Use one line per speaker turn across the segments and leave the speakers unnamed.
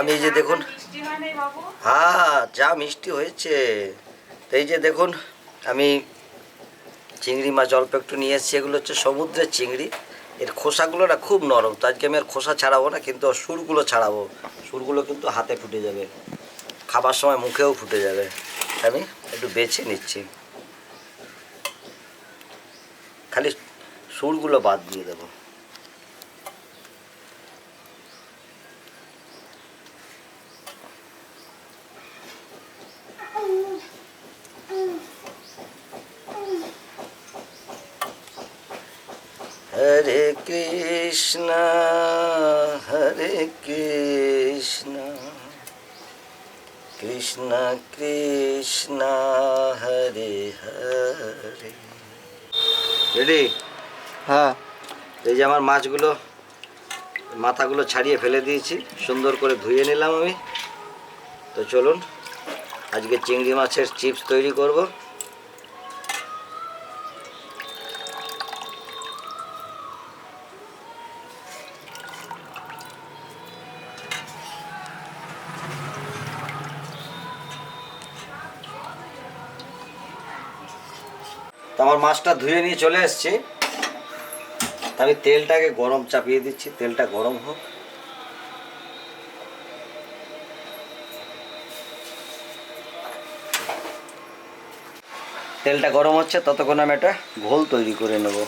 আমি এই যে দেখুন,
হয়,
যা মিষ্টি হয়েছে। এই যে দেখুন, আমি চিংড়ি মাছ অল্প একটু নিয়ে এসেছি, এগুলো হচ্ছে সমুদ্রের চিংড়ি। এর খোসাগুলো না খুব নরম, তো আজকে আমি আর খোসা ছাড়াবো না, কিন্তু সুরগুলো ছাড়াবো। সুরগুলো কিন্তু হাতে ফুটে যাবে, খাবার সময় মুখেও ফুটে যাবে। আমি একটু বেছে নিচ্ছি। খালি সুরগুলো বাদ দিয়ে দেবো। হরে কৃষ্ণ হরে কৃষ্ণ। কৃষ্ণ কৃষ্ণ হরে হরে। রেডি
হ্যাঁ।
এই যে আমার মাছগুলো মাথাগুলো ছাড়িয়ে ফেলে দিয়েছি সুন্দর করে ধুয়ে নিলাম আমি। তো চলুন আজকে চিংড়ি মাছের চিপস তৈরি করব। আমার মাছটা ধুয়ে নিয়ে চলে এসেছি আমি তেলটাকে গরম চাপিয়ে দিচ্ছি, তেলটা গরম হোক। তেলটা গরম হচ্ছে, ততক্ষণ আমি একটা ঘোল তৈরি করে নেব।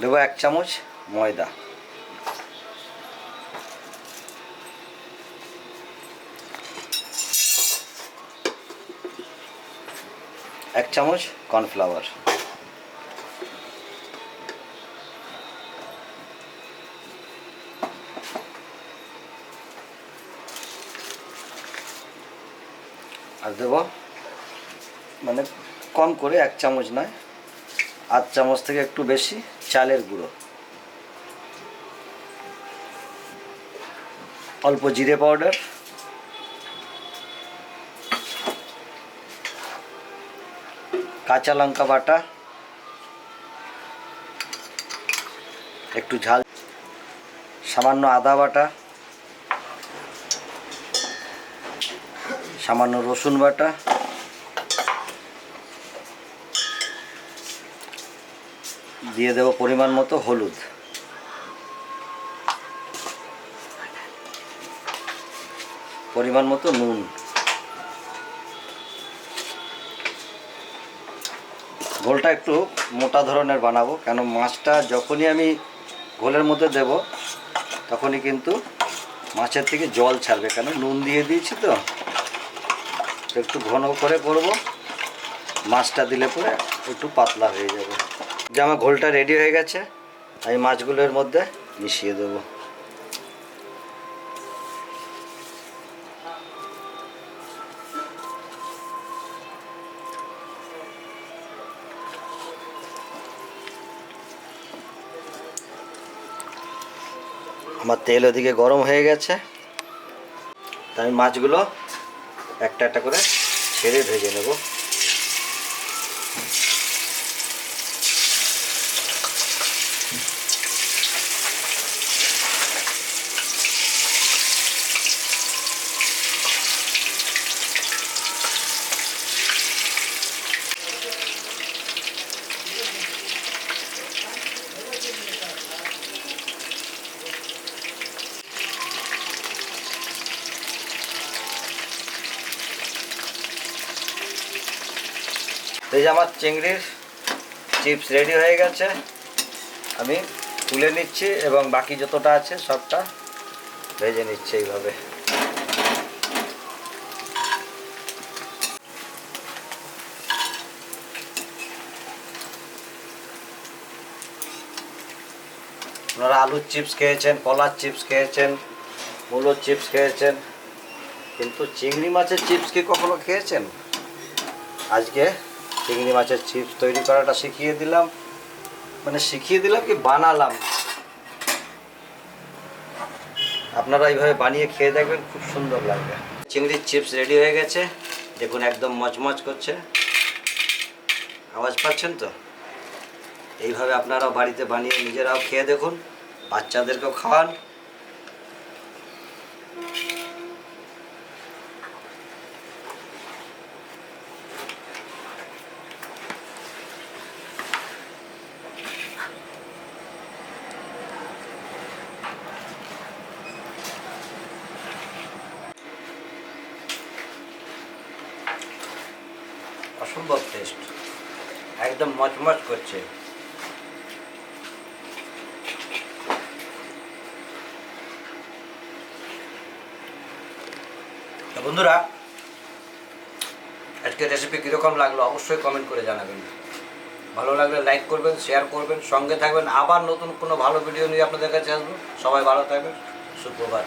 দেবো এক চামচ ময়দা। এক চামচ কর্নফ্লাওয়ার। আর দেব মানে কম করে এক চামচ নয়, আধ চামচ থেকে একটু বেশি চালের গুঁড়ো। অল্প জিরে পাউডার কাঁচা লঙ্কা বাটা, একটু ঝাল, সামান্য আদা বাটা, সামান্য রসুন বাটা, দিয়ে দেবো পরিমাণ মতো হলুদ। পরিমাণ মতো নুন। ঘোলটা একটু মোটা ধরনের বানাবো, কেন মাছটা যখনই আমি ঘোলের মধ্যে দেব, তখনই কিন্তু মাছের থেকে জল ছাড়বে, কেন নুন দিয়ে দিয়েছি তো। একটু ঘন করে করব, মাছটা দিলে পরে একটু পাতলা হয়ে যাবে। যে আমার ঘোলটা রেডি হয়ে গেছে, আমি মাছগুলোর মধ্যে মিশিয়ে দেবো। আমার তেল ওদিকে গরম হয়ে গেছে। তাই আমি মাছগুলো একটা একটা করে ছেড়ে ভেজে নেব। এই যে আমার চিংড়ির চিপস রেডি হয়ে গেছে। আমি তুলে নিচ্ছি এবং বাকি যতটা আছে সবটা ভেজে নিচ্ছি এইভাবে। আপনারা আলুর চিপস খেয়েছেন, কলার চিপস খেয়েছেন, মূলোর চিপস খেয়েছেন, কিন্তু চিংড়ি মাছের চিপস কি কখনো খেয়েছেন? আজকে চিংড়ি মাছের চিপস তৈরি করাটা শিখিয়ে দিলাম। মানে শিখিয়ে দিলাম কি বানালাম। আপনারা এইভাবে বানিয়ে খেয়ে দেখবেন, খুব সুন্দর লাগবে। চিংড়ির চিপস রেডি হয়ে গেছে। দেখুন, একদম মচমচ করছে। আওয়াজ পাচ্ছেন তো? এইভাবে আপনারাও বাড়িতে বানিয়ে নিজেরাও খেয়ে দেখুন। বাচ্চাদেরকেও খাওয়ান। অসম্ভব টেস্ট একদম মচমচ করছে। বন্ধুরা আজকে রেসিপি কীরকম লাগল অবশ্যই কমেন্ট করে জানাবেন। ভালো লাগলে লাইক করবেন শেয়ার করবেন, সঙ্গে থাকবেন। আবার নতুন কোনো ভালো ভিডিও নিয়ে আপনাদের কাছে আসব। সবাই ভালো থাকবেন। সুপ্রভাত